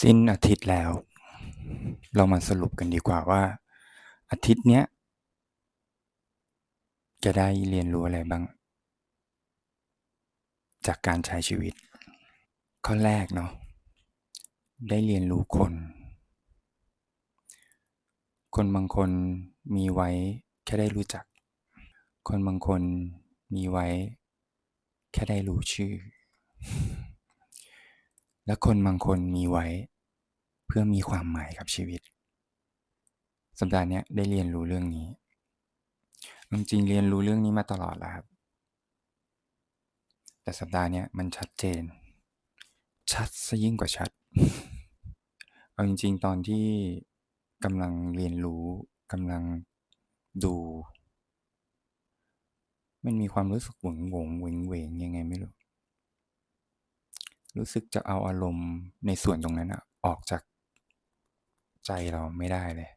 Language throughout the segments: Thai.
สิ้นอาทิตย์แล้ว เรามาสรุปกันดีกว่าว่า อาทิตย์เนี้ย จะได้เรียนรู้อะไรบ้าง จากการใช้ชีวิต ข้อแรกเนาะได้เรียนรู้คน คนบางคนมีไว้แค่ได้รู้จัก คนบางคนมีไว้ แค่ได้รู้ชื่อ และคนบางคนมีไว้ เพื่อมีความหมายกับชีวิต สัปดาห์นี้ได้เรียนรู้เรื่องนี้จริงเรียนรู้เรื่องนี้มาตลอดแล้วครับ แต่สัปดาห์นี้มันชัดเจน ชัดซะยิ่งกว่าชัด เอาจริง ๆ ตอนที่กำลังเรียนรู้กำลังดู มันมีความรู้สึกหวงหวงเวงเวงยังไงไม่รู้ รู้สึกจะเอาอารมณ์ในส่วนตรงนั้นอะออกจากใจเราไม่ได้เลย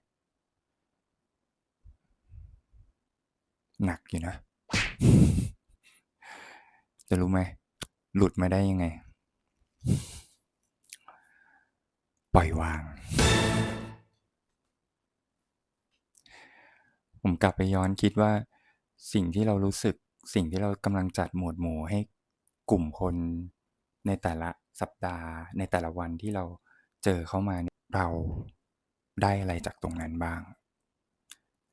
หนักอยู่นะ จะรู้ไหม หลุดมาได้ยังไง ปล่อยวาง ผมกลับไปย้อนคิดว่า สิ่งที่เรารู้สึก สิ่งที่เรากำลังจัดหมวดหมู่ให้กลุ่มคน ในแต่ละสัปดาห์ ในแต่ละวันที่เราเจอเข้ามาเราได้อะไรจากตรงนั้นบ้าง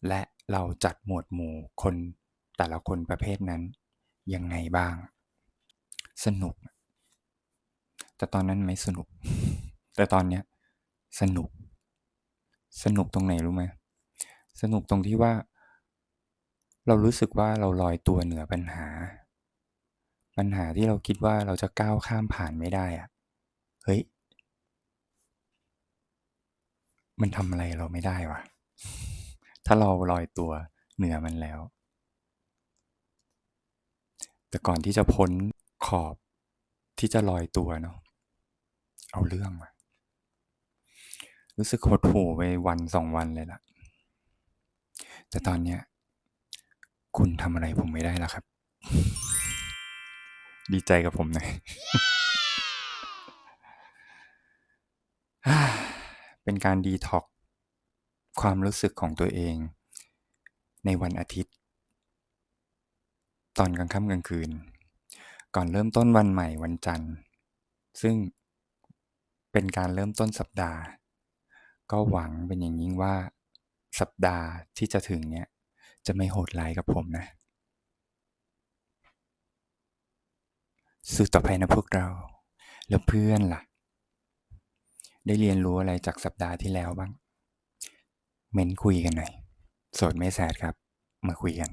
และเราจัดหมวดหมู่คนแต่ละคนประเภทนั้นยังไงบ้าง สนุก แต่ตอนนั้นไม่สนุก แต่ตอนเนี้ยสนุก สนุกตรงไหนรู้ไหมสนุกตรงที่ว่า เรารู้สึกว่าเราลอยตัวเหนือปัญหา ปัญหาที่เราคิดว่าเราจะก้าวข้ามผ่านไม่ได้อะเฮ้ย มันทำอะไรเราไม่ได้วะถ้าเราลอยตัวเหนือมันแล้ว แต่ก่อนที่จะพ้นขอบที่จะลอยตัวเนาะเอาเรื่องมารู้สึกหดหู่ไปวันสองวันเลยล่ะ แต่ตอนเนี้ย คุณทำอะไรผมไม่ได้แล้วครับ ดีใจกับผมหน่อยเป็นการดีท็อกความรู้สึกของตัวเอง ในวันอาทิตย์ ตอนกลางค่ำกลางคืน ก่อนเริ่มต้นวันใหม่วันจันทร์ ซึ่งเป็นการเริ่มต้นสัปดาห์ ก็หวังเป็นอย่างยิ่งว่าสัปดาห์ที่จะถึงเนี้ยจะไม่โหดร้ายกับผมนะ สู้ต่อไปนะพวกเรา แล้วเพื่อนล่ะ ได้เรียนรู้อะไรจากสัปดาห์ที่แล้วบ้าง เม้นคุยกันหน่อย โสดไม่แสดครับ มาคุยกัน